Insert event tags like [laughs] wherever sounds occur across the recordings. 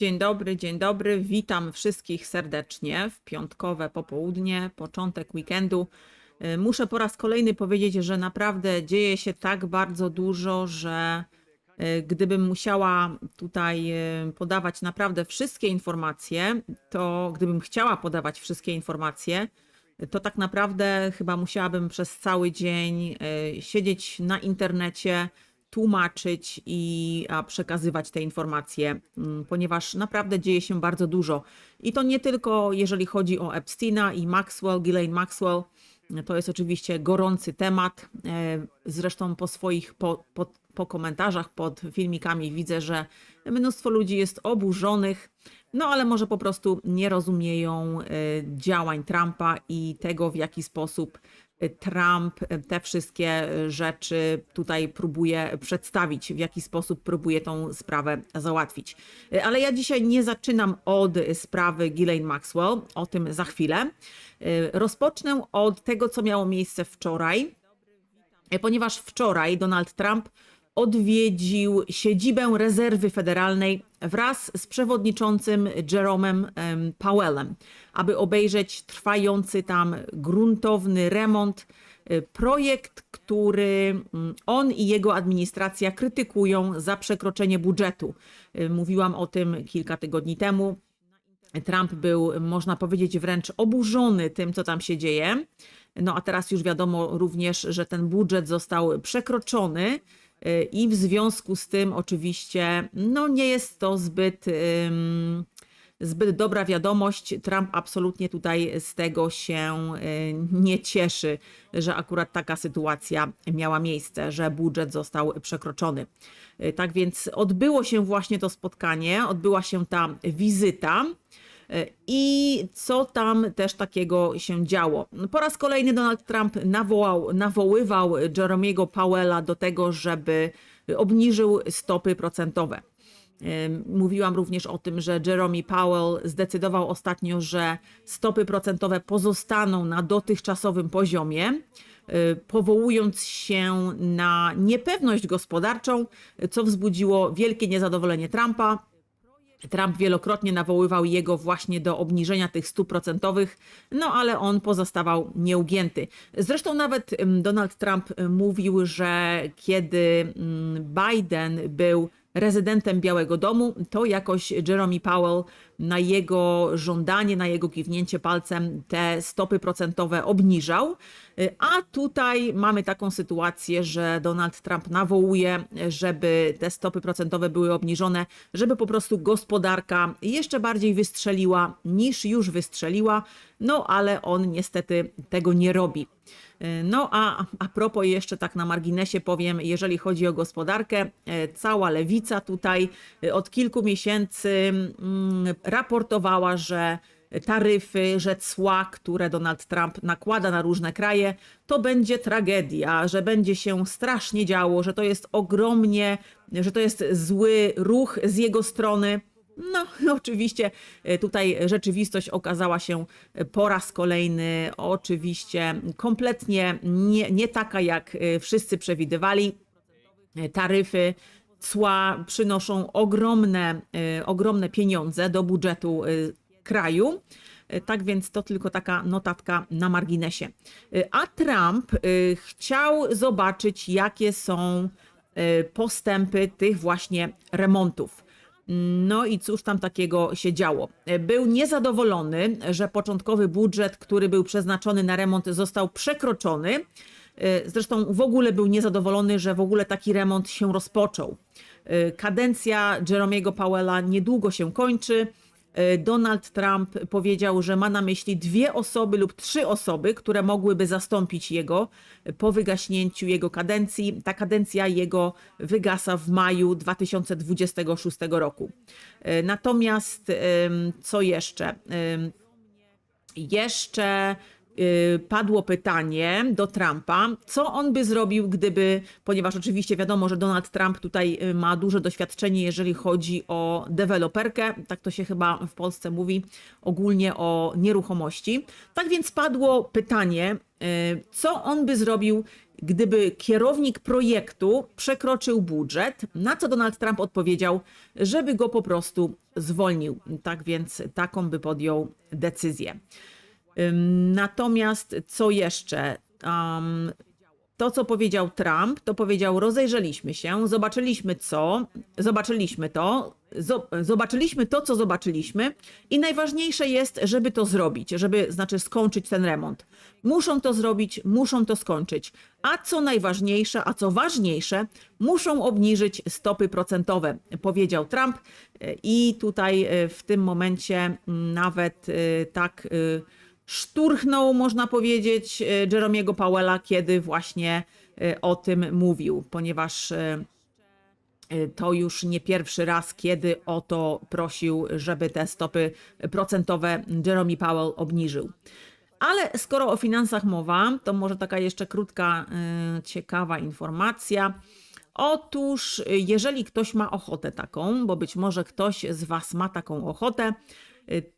Dzień dobry, dzień dobry. Witam wszystkich serdecznie w piątkowe popołudnie, początek weekendu. Y, Muszę po raz kolejny powiedzieć, że naprawdę dzieje się tak bardzo dużo, że y, gdybym musiała tutaj y, podawać naprawdę wszystkie informacje, to gdybym chciała podawać wszystkie informacje, to tak naprawdę chyba musiałabym przez cały dzień siedzieć na internecie, tłumaczyć i przekazywać te informacje, mm, ponieważ naprawdę dzieje się bardzo dużo. I to nie tylko jeżeli chodzi o Epsteina i Maxwell, Ghislaine Maxwell. To jest oczywiście gorący temat. E, Zresztą po swoich po, po, po komentarzach pod filmikami widzę, że mnóstwo ludzi jest oburzonych, no ale może po prostu nie rozumieją e, działań Trumpa i tego, w jaki sposób Trump te wszystkie rzeczy tutaj próbuje przedstawić, w jaki sposób próbuje tą sprawę załatwić. Ale ja dzisiaj nie zaczynam od sprawy Ghislaine Maxwell, o tym za chwilę. Rozpocznę od tego, co miało miejsce wczoraj, ponieważ wczoraj Donald Trump odwiedził siedzibę rezerwy federalnej wraz z przewodniczącym Jeromem em, Powellem, aby obejrzeć trwający tam gruntowny remont. y, Projekt, który mm, on i jego administracja krytykują za przekroczenie budżetu. Y, Mówiłam o tym kilka tygodni temu. Trump był, można powiedzieć, wręcz oburzony tym, co tam się dzieje. No a teraz już wiadomo również, że ten budżet został przekroczony i w związku z tym oczywiście no nie jest to zbyt, zbyt dobra wiadomość. Trump absolutnie tutaj z tego się y, nie cieszy, że akurat taka sytuacja miała miejsce, że budżet został przekroczony. Y, Tak więc odbyło się właśnie to spotkanie, odbyła się ta wizyta. I co tam też takiego się działo? Po raz kolejny Donald Trump nawołał, nawoływał Jeremiego Powella do tego, żeby obniżył stopy procentowe. Mówiłam również o tym, że Jeremy Powell zdecydował ostatnio, że stopy procentowe pozostaną na dotychczasowym poziomie, y, powołując się na niepewność gospodarczą, co wzbudziło wielkie niezadowolenie Trumpa. Trump wielokrotnie nawoływał jego właśnie do obniżenia tych stóp procentowych, no ale on pozostawał nieugięty. Zresztą nawet ym, Donald Trump y, mówił, że kiedy ym, Biden był rezydentem Białego Domu, to jakoś Jeremy Powell na jego żądanie, na jego kiwnięcie palcem te stopy procentowe obniżał. Y, A tutaj mamy taką sytuację, że Donald Trump nawołuje, żeby te stopy procentowe były obniżone, żeby po prostu gospodarka jeszcze bardziej wystrzeliła niż już wystrzeliła. No ale on niestety tego nie robi. No a a propos jeszcze tak na marginesie powiem, jeżeli chodzi o gospodarkę, e, cała lewica tutaj od kilku miesięcy mm, raportowała, że taryfy, że cła, które Donald Trump nakłada na różne kraje, to będzie tragedia, że będzie się strasznie działo, że to jest ogromnie, że to jest zły ruch z jego strony. No, [laughs] oczywiście e, tutaj rzeczywistość okazała się po raz kolejny oczywiście kompletnie nie, nie taka, jak e, wszyscy przewidywali. E, Taryfy, cła przynoszą ogromne, e, ogromne pieniądze do budżetu e, kraju. E, Tak więc to tylko taka notatka na marginesie. E, A Trump e, chciał zobaczyć, jakie są postępy tych właśnie remontów. No i cóż tam takiego się działo? Był niezadowolony, że początkowy budżet, który był przeznaczony na remont, został przekroczony. Zresztą w ogóle był niezadowolony, że w ogóle taki remont się rozpoczął. Kadencja Jeremiego Powella niedługo się kończy. Donald Trump powiedział, że ma na myśli dwie osoby lub trzy osoby, które mogłyby zastąpić jego po wygaśnięciu jego kadencji. Ta kadencja jego wygasa w maju 2026 roku. Natomiast em, co jeszcze? Jeszcze padło pytanie do Trumpa, co on by zrobił, gdyby, ponieważ oczywiście wiadomo, że Donald Trump tutaj y, ma duże doświadczenie, jeżeli chodzi o deweloperkę, tak to się chyba w Polsce mówi, ogólnie o nieruchomości. Tak więc padło pytanie, y, co on by zrobił, gdyby kierownik projektu przekroczył budżet, na co Donald Trump odpowiedział, żeby go po prostu zwolnił. Tak więc taką by podjął decyzję. Natomiast co jeszcze? Um, to, co powiedział Trump, to powiedział: rozejrzeliśmy się, zobaczyliśmy co, zobaczyliśmy to, zo, zobaczyliśmy to, co zobaczyliśmy, i najważniejsze jest, żeby to zrobić, żeby znaczy skończyć ten remont. Muszą to zrobić, muszą to skończyć. A co najważniejsze, a co ważniejsze, muszą obniżyć stopy procentowe, powiedział Trump. I tutaj e, w tym momencie mm, nawet e, tak. Szturchnął, można powiedzieć, e, Jeremiego Powella, kiedy właśnie e, o tym mówił, ponieważ e, to już nie pierwszy raz, kiedy o to prosił, żeby te stopy procentowe Jeremy Powell obniżył. Ale skoro o finansach mowa, to może taka jeszcze krótka, ciekawa informacja. Otóż, jeżeli ktoś ma ochotę taką, bo być może ktoś z Was ma taką ochotę,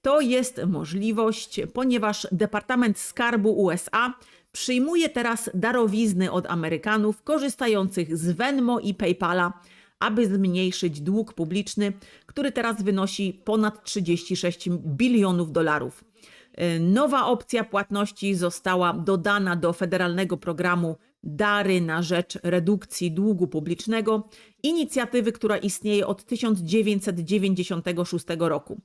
to jest możliwość, ponieważ Departament Skarbu USA przyjmuje teraz darowizny od Amerykanów korzystających z Venmo i PayPala, aby zmniejszyć dług publiczny, który teraz wynosi ponad 36 bilionów dolarów. Nowa opcja płatności została dodana do federalnego programu Dary na rzecz redukcji długu publicznego, inicjatywy, która istnieje od 1996 roku.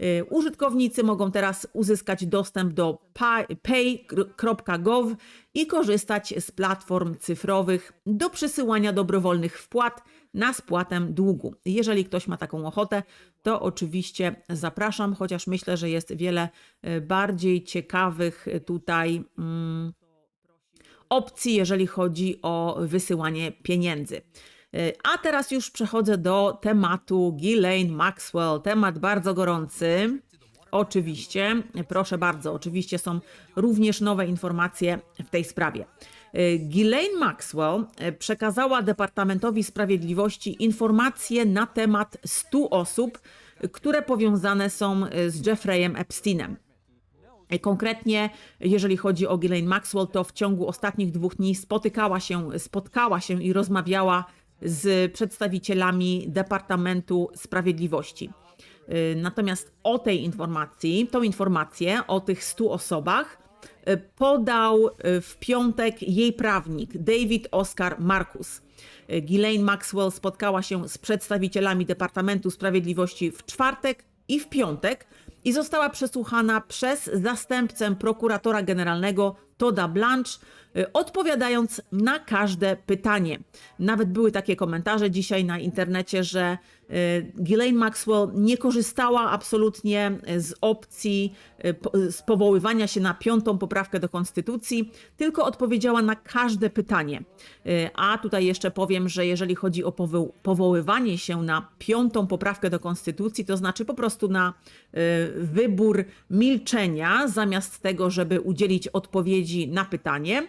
Y, Użytkownicy mogą teraz uzyskać dostęp do pay- pay.gov i korzystać z platform cyfrowych do przesyłania dobrowolnych wpłat na spłatę długu. Jeżeli ktoś ma taką ochotę, to oczywiście zapraszam, chociaż myślę, że jest wiele y, bardziej ciekawych tutaj. Mm, opcji, jeżeli chodzi o wysyłanie pieniędzy. Y, A teraz już przechodzę do tematu Ghislaine Maxwell. Temat bardzo gorący. Oczywiście, proszę bardzo, oczywiście są również nowe informacje w tej sprawie. Y, Ghislaine Maxwell y, przekazała Departamentowi Sprawiedliwości informacje na temat 100 osób, które powiązane są z Jeffreyem Epsteinem. Konkretnie, jeżeli chodzi o Ghislaine Maxwell, to w ciągu ostatnich dwóch dni spotykała się, spotkała się i rozmawiała z przedstawicielami Departamentu Sprawiedliwości. Y, Natomiast o tej informacji, tą informację o tych 100 osobach y, podał y, w piątek jej prawnik David Oscar Marcus. Y, Ghislaine Maxwell spotkała się z przedstawicielami Departamentu Sprawiedliwości w czwartek i w piątek i została przesłuchana przez zastępcę prokuratora generalnego Toda Blanche, odpowiadając na każde pytanie. Nawet były takie komentarze dzisiaj na internecie, że y, Ghislaine Maxwell nie korzystała absolutnie z opcji y, z powoływania się na piątą poprawkę do konstytucji, tylko odpowiedziała na każde pytanie. Y, A tutaj jeszcze powiem, że jeżeli chodzi o powo- powoływanie się na piątą poprawkę do konstytucji, to znaczy po prostu na y, wybór milczenia zamiast tego, żeby udzielić odpowiedzi na pytanie, y,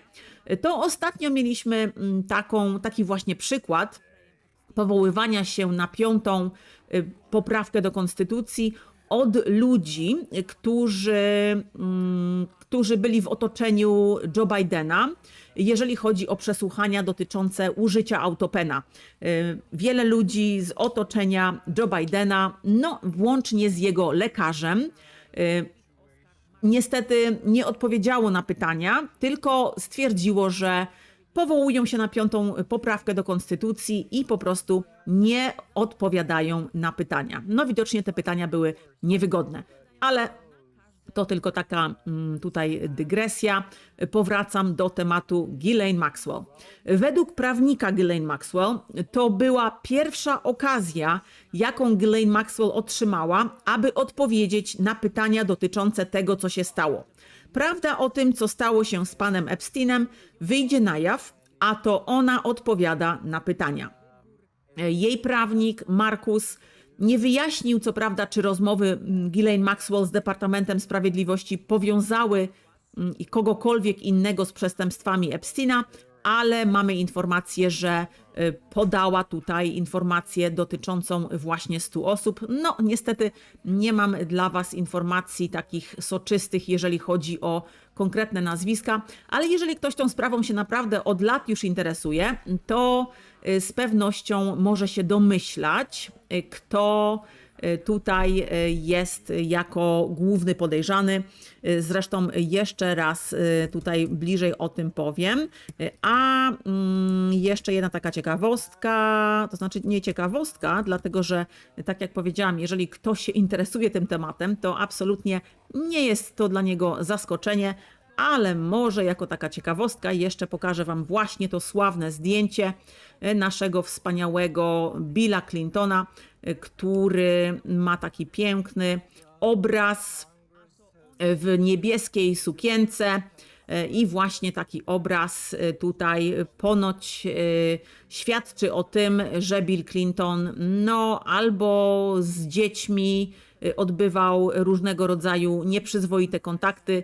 to ostatnio mieliśmy mm, taką, taki właśnie przykład powoływania się na piątą y, poprawkę do konstytucji od ludzi, którzy, mm, którzy byli w otoczeniu Joe Bidena, jeżeli chodzi o przesłuchania dotyczące użycia autopena. Y, Wiele ludzi z otoczenia Joe Bidena, no włącznie z jego lekarzem, y, niestety nie odpowiedziało na pytania, tylko stwierdziło, że powołują się na piątą poprawkę do konstytucji i po prostu nie odpowiadają na pytania. No widocznie te pytania były niewygodne, ale to tylko taka mm, tutaj dygresja. Powracam do tematu Ghislaine Maxwell. Według prawnika Ghislaine Maxwell to była pierwsza okazja, jaką Ghislaine Maxwell otrzymała, aby odpowiedzieć na pytania dotyczące tego, co się stało. Prawda o tym, co stało się z panem Epsteinem, wyjdzie na jaw, a to ona odpowiada na pytania. Jej prawnik Markus nie wyjaśnił, co prawda, czy rozmowy mm, Ghislaine Maxwell z Departamentem Sprawiedliwości powiązały mm, kogokolwiek innego z przestępstwami Epsteina, ale mamy informację, że y, podała tutaj informację dotyczącą właśnie 100 osób. No, niestety nie mam dla Was informacji takich soczystych, jeżeli chodzi o konkretne nazwiska, ale jeżeli ktoś tą sprawą się naprawdę od lat już interesuje, to y, z pewnością może się domyślać, y, kto tutaj y, jest jako główny podejrzany. Y, Zresztą jeszcze raz y, tutaj bliżej o tym powiem. Y, A mm, jeszcze jedna taka ciekawostka, to znaczy nie ciekawostka, dlatego że tak jak powiedziałam, jeżeli ktoś się interesuje tym tematem, to absolutnie nie jest to dla niego zaskoczenie, ale może jako taka ciekawostka jeszcze pokażę Wam właśnie to sławne zdjęcie e, naszego wspaniałego Billa Clintona, e, który ma taki piękny obraz w niebieskiej sukience. E, I właśnie taki obraz e, tutaj ponoć e, świadczy o tym, że Bill Clinton no albo z dziećmi e, odbywał różnego rodzaju nieprzyzwoite kontakty, e,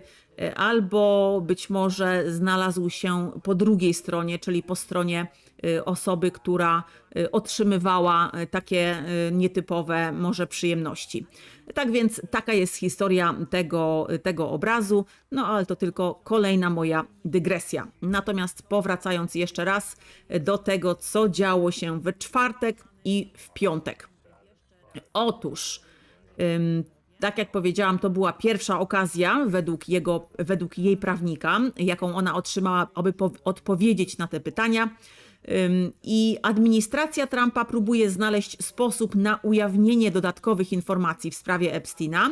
albo być może znalazł się po drugiej stronie, czyli po stronie e, osoby, która e, otrzymywała e, takie nietypowe może przyjemności. Tak więc taka jest historia tego, tego obrazu, no ale to tylko kolejna moja dygresja. Natomiast powracając jeszcze raz do tego, co działo się w czwartek i w piątek. Otóż, tak jak powiedziałam, to była pierwsza okazja według, jego, według jej prawnika, jaką ona otrzymała, aby po, odpowiedzieć na te pytania. I administracja Trumpa próbuje znaleźć sposób na ujawnienie dodatkowych informacji w sprawie Epsteina.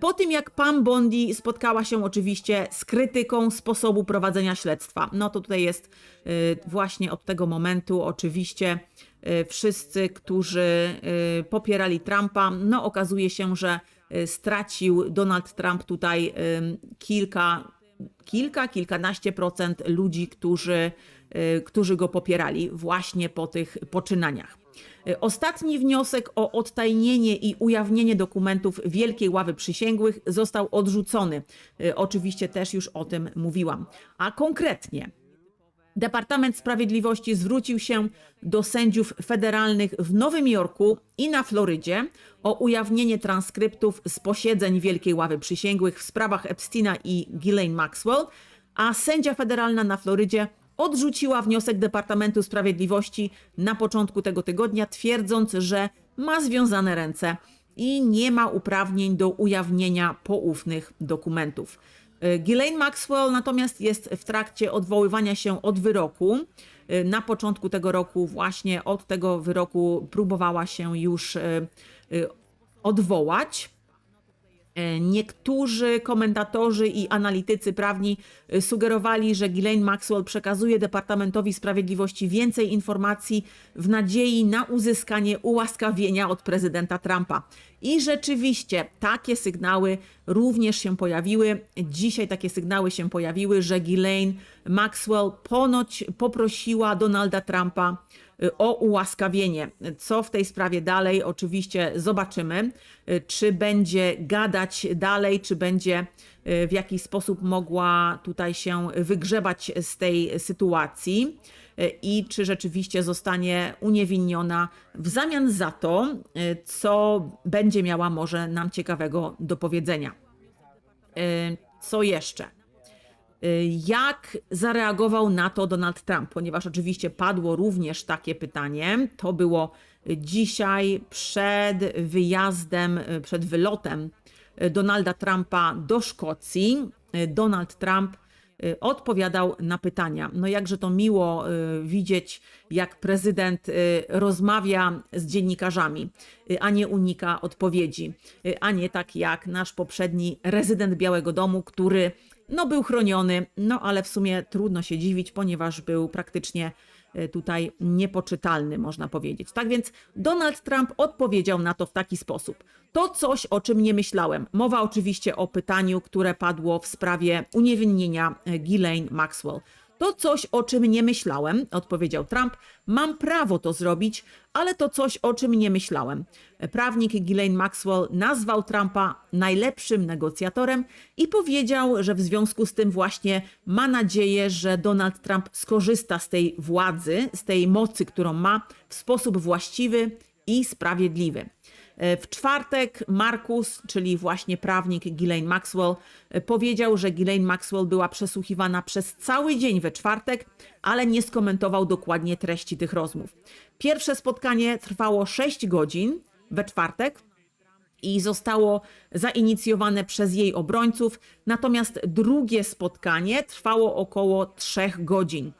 Po tym, jak Pam Bondi spotkała się oczywiście z krytyką sposobu prowadzenia śledztwa. No to tutaj jest y, właśnie od tego momentu oczywiście y, wszyscy, którzy y, popierali Trumpa, no okazuje się, że stracił Donald Trump tutaj y, kilka, kilka, kilkanaście procent ludzi, którzy, y, którzy go popierali właśnie po tych poczynaniach. Y, Ostatni wniosek o odtajnienie i ujawnienie dokumentów Wielkiej Ławy Przysięgłych został odrzucony. Y, Oczywiście też już o tym mówiłam. A konkretnie Departament Sprawiedliwości zwrócił się do sędziów federalnych w Nowym Jorku i na Florydzie o ujawnienie transkryptów z posiedzeń Wielkiej Ławy Przysięgłych w sprawach Epsteina i Ghislaine Maxwell, a sędzia federalna na Florydzie odrzuciła wniosek Departamentu Sprawiedliwości na początku tego tygodnia, twierdząc, że ma związane ręce i nie ma uprawnień do ujawnienia poufnych dokumentów. Y, Ghislaine Maxwell natomiast jest w trakcie odwoływania się od wyroku. Y, Na początku tego roku, właśnie od tego wyroku, próbowała się już y, odwołać. E, Niektórzy komentatorzy i analitycy prawni e, sugerowali, że Ghislaine Maxwell przekazuje Departamentowi Sprawiedliwości więcej informacji w nadziei na uzyskanie ułaskawienia od prezydenta Trumpa. I rzeczywiście takie sygnały również się pojawiły. Dzisiaj takie sygnały się pojawiły, że Ghislaine Maxwell ponoć poprosiła Donalda Trumpa o ułaskawienie. Co w tej sprawie dalej, oczywiście zobaczymy. Y, Czy będzie gadać dalej, czy będzie y, w jakiś sposób mogła tutaj się wygrzebać z tej sytuacji y, i czy rzeczywiście zostanie uniewinniona w zamian za to, y, co będzie miała może nam ciekawego do powiedzenia. Y, Co jeszcze? Y, Jak zareagował na to Donald Trump? Ponieważ oczywiście padło również takie pytanie. To było dzisiaj przed wyjazdem, y, przed wylotem Donalda Trumpa do Szkocji. Y, Donald Trump odpowiadał na pytania. No jakże to miło y, widzieć, jak prezydent y, rozmawia z dziennikarzami, y, a nie unika odpowiedzi, y, a nie tak jak nasz poprzedni rezydent Białego Domu, który no był chroniony, no ale w sumie trudno się dziwić, ponieważ był praktycznie tutaj niepoczytalny, można powiedzieć. Tak więc Donald Trump odpowiedział na to w taki sposób. To coś, o czym nie myślałem. Mowa oczywiście o pytaniu, które padło w sprawie uniewinnienia e, Ghislaine Maxwell. To coś, o czym nie myślałem, odpowiedział Trump. Mam prawo to zrobić, ale to coś, o czym nie myślałem. Prawnik Ghislaine Maxwell nazwał Trumpa najlepszym negocjatorem i powiedział, że w związku z tym właśnie ma nadzieję, że Donald Trump skorzysta z tej władzy, z tej mocy, którą ma w sposób właściwy i sprawiedliwy. E, W czwartek Markus, czyli właśnie prawnik Ghislaine Maxwell, e, powiedział, że Ghislaine Maxwell była przesłuchiwana przez cały dzień we czwartek, ale nie skomentował dokładnie treści tych rozmów. Pierwsze spotkanie trwało 6 godzin we czwartek i zostało zainicjowane przez jej obrońców, natomiast drugie spotkanie trwało około 3 godzin.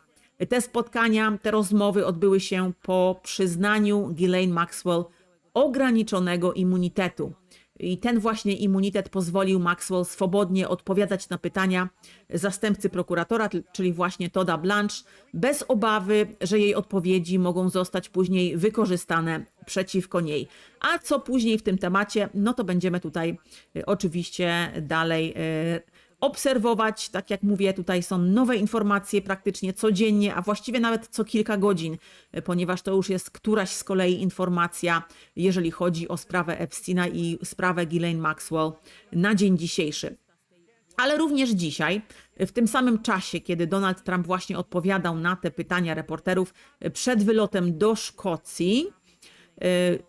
Te spotkania, te rozmowy odbyły się po przyznaniu Ghislaine Maxwell ograniczonego immunitetu. I ten właśnie immunitet pozwolił Maxwell swobodnie odpowiadać na pytania zastępcy prokuratora, czyli właśnie Toda Blanche, bez obawy, że jej odpowiedzi mogą zostać później wykorzystane przeciwko niej. A co później w tym temacie, no to będziemy tutaj y, oczywiście dalej y, obserwować. Tak jak mówię, tutaj są nowe informacje praktycznie codziennie, a właściwie nawet co kilka godzin, y, ponieważ to już jest któraś z kolei informacja, jeżeli chodzi o sprawę Epsteina i sprawę Ghislaine Maxwell na dzień dzisiejszy. Ale również dzisiaj, w tym samym czasie, kiedy Donald Trump właśnie odpowiadał na te pytania reporterów y, przed wylotem do Szkocji, y,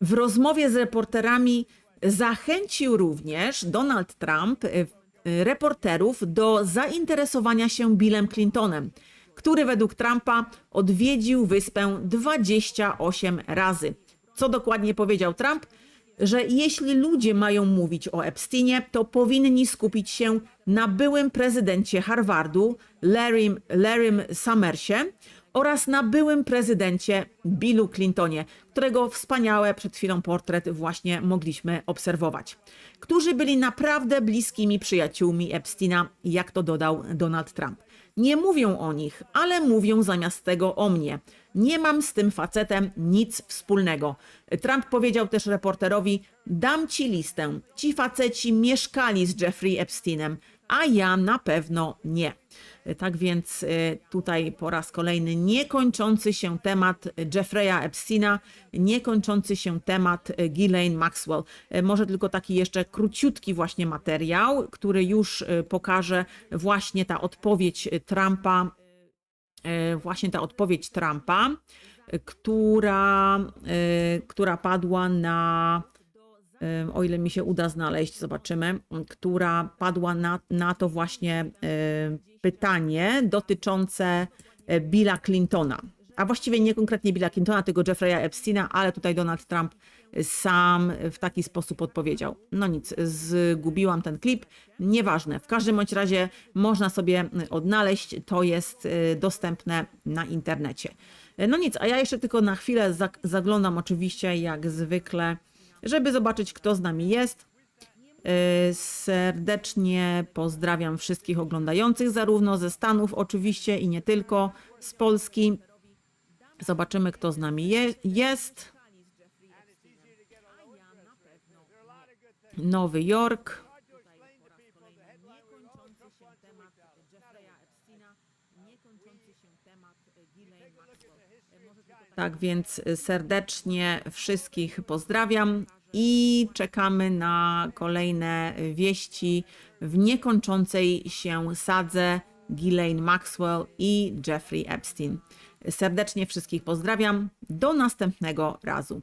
w rozmowie z reporterami zachęcił również Donald Trump reporterów do zainteresowania się Billem Clintonem, który według Trumpa odwiedził wyspę 28 razy. Co dokładnie powiedział Trump? Że jeśli ludzie mają mówić o Epsteinie, to powinni skupić się na byłym prezydencie Harvardu, Larrym, Larrym Summersie, oraz na byłym prezydencie Billu Clintonie, którego wspaniałe przed chwilą portret właśnie mogliśmy obserwować, którzy byli naprawdę bliskimi przyjaciółmi Epsteina, jak to dodał Donald Trump. Nie mówią o nich, ale mówią zamiast tego o mnie. Nie mam z tym facetem nic wspólnego. Trump powiedział też reporterowi: Dam ci listę. Ci faceci mieszkali z Jeffrey Epsteinem, a ja na pewno nie. Tak więc y, tutaj po raz kolejny niekończący się temat Jeffreya Epsteina, niekończący się temat Ghislaine Maxwell. Y, Może tylko taki jeszcze króciutki właśnie materiał, który już y, pokaże właśnie ta odpowiedź Trumpa, właśnie ta odpowiedź Trumpa, która, która padła na o ile mi się uda znaleźć, zobaczymy, która padła na, na to właśnie pytanie dotyczące y, Billa Clintona. A właściwie nie konkretnie Billa Clintona, tylko Jeffreya Epsteina, ale tutaj Donald Trump sam w taki sposób odpowiedział. No nic, zgubiłam ten klip, nieważne. W każdym bądź razie można sobie odnaleźć, to jest y, dostępne na internecie. No nic, a ja jeszcze tylko na chwilę zag- zaglądam oczywiście jak zwykle żeby zobaczyć, kto z nami jest. Yy, Serdecznie pozdrawiam wszystkich oglądających, zarówno ze Stanów, oczywiście, i nie tylko, z Polski. Zobaczymy, kto z nami je, jest. Nowy Jork. Tak więc serdecznie wszystkich pozdrawiam i czekamy na kolejne wieści w niekończącej się sadze Ghislaine Maxwell i Jeffrey Epstein. Serdecznie wszystkich pozdrawiam. Do następnego razu.